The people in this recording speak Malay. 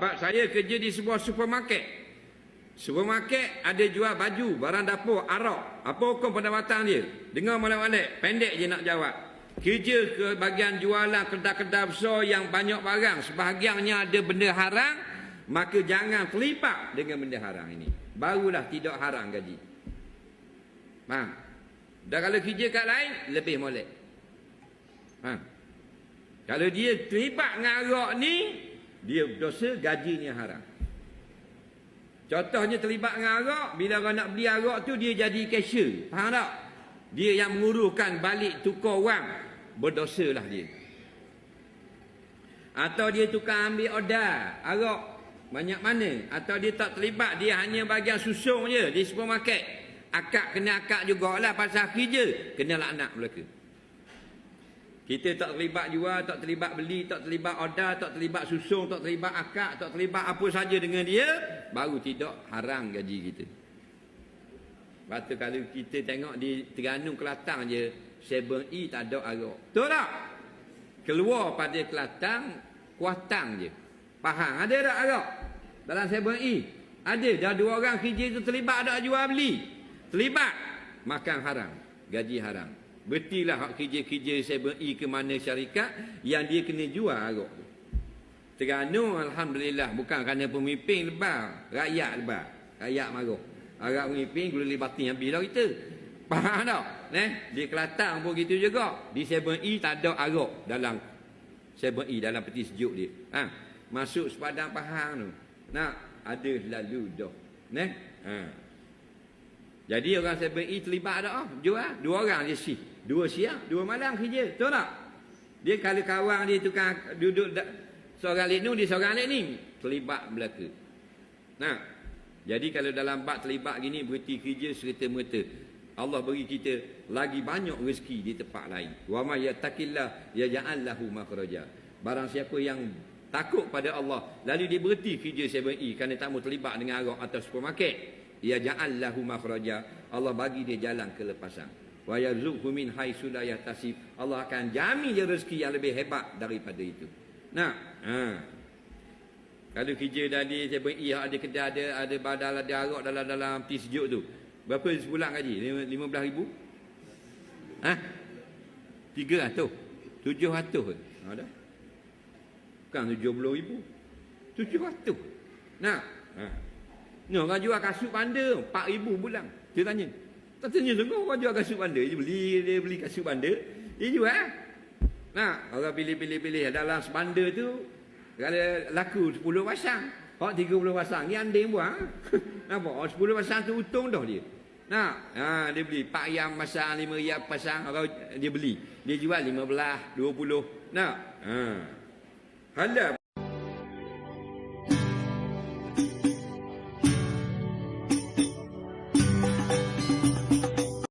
Sebab saya kerja di sebuah supermarket. Supermarket ada jual baju, barang dapur, arak. Apa hukum pendapatan dia? Dengar malak-malak, pendek je nak jawab. Kerja ke bagian jualan kedai-kedai besar yang banyak barang, sebahagiannya ada benda haram, maka jangan terlibat dengan benda haram ini. Barulah tidak haram gaji. Faham? Dan kalau kerja kat lain, lebih molek. Faham? Kalau dia terlibat dengan arak ni, dia dosa gajinya haram. Contohnya terlibat dengan arak, bila orang nak beli arak tu dia jadi cashier. Faham tak? Dia yang menguruskan balik tukar wang. Berdosalah dia. Atau dia tukar ambil order arak banyak mana. Atau dia tak terlibat, dia hanya bagian susung je di supermarket. Akak kena akak jugalah pasal kerja. Kena laknat mereka. Kita tak terlibat jual, tak terlibat beli, tak terlibat order, tak terlibat susung, tak terlibat akak, tak terlibat apa saja dengan dia, baru tidak haram gaji kita. Lepas tu kalau kita tengok di Terengganu Kelantan je, 7E tak ada arak. Betul tak? Keluar pada Kelantan, kuatang je. Faham? Ada tak arak? Dalam 7E? Ada. Dah dua orang kerja tu terlibat ada jual beli. Terlibat. Makan haram. Gaji haram. Bertilah hak kerja-kerja 7E ke mana syarikat yang dia kena jual arak tu. Terengganu Alhamdulillah bukan kerana pemimpin lebar. Rakyat lebar. Rakyat marah. Arak pemimpin gula libatin habis dah kita. Faham tak? Né? Di Kelantan pun gitu juga. Di 7E tak ada arak dalam 7E dalam peti sejuk dia. Ha? Masuk sepadang Pahang tu. Nak ada lalu dah. Né? Ha. Jadi orang 7E terlibat tak? Oh, jual. Dua orang dia shift. Dua siang, dua malam kerja. Tahu tak? Dia kalau kawan dia tukang duduk da, seorang lek ni, dia seorang ni. Terlibat belaka. Nah, jadi kalau dalam bab terlibat gini, berhenti kerja serta merta. Allah beri kita lagi banyak rezeki di tempat lain. Wa may yattaqillah yaj'al lahu makhraja. Barang siapa yang takut pada Allah, lalu dia berhenti kerja 7E kerana tak mau terlibat dengan arak atau supermarket, yaj'al lahu makhraja. Allah bagi dia jalan kelepasan. Wa yarzuqhu min haitsu la yahtasib. Allah akan jamin dia rezeki yang lebih hebat daripada itu. Nah ha. Kalau kerja tadi saya beri ada kedai ada ada badal ada arak dalam dalam peti sejuk tu. Berapa sebulan gaji? 15000 ha? 300 700 ada bukan 70000 700 nah ha ni orang jual kasut bandar 4000 bulan dia tanya tak tanya sungguh orang jual kasut bandar. Dia beli, dia beli kasut bandar. Dia jual. Nah, orang pilih-pilih-pilih dalam sebandar tu. Kalau laku 10 pasang. Orang 30 pasang. Ni anding buang. Nampak? Orang 10 pasang tu untung dah dia. Nah, ha, dia beli 4 ayam pasang, 5 ayam pasang. Orang dia beli. Dia jual 15, 20. Nah, ha. Halal.